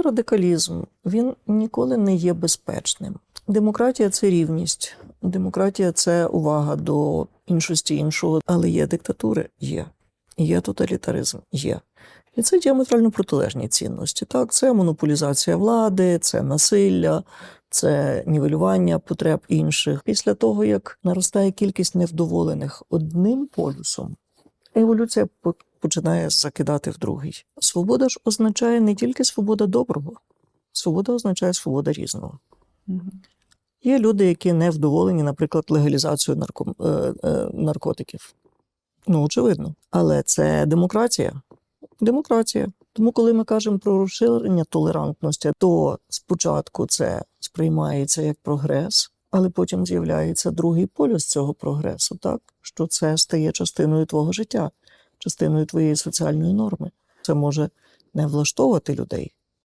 Цей радикалізм він ніколи не є безпечним. Демократія це рівність, демократія це увага до іншості іншого, але є диктатури, є, є тоталітаризм, є. І це діаметрально протилежні цінності. Так, це монополізація влади, це насилля, це нівелювання потреб інших. Після того, як наростає кількість невдоволених одним полюсом, еволюція починає закидати в другий. Свобода ж означає не тільки свобода доброго, свобода означає свобода різного. Є люди, які не вдоволені, наприклад, легалізацією нарко... е, е, наркотиків. Ну, очевидно. Але це демократія. Демократія. Тому, коли ми кажемо про розширення толерантності, то спочатку це сприймається як прогрес, але потім з'являється другий полюс цього прогресу, так що це стає частиною твого життя, частиною твоєї соціальної норми. Це може не влаштовувати людей,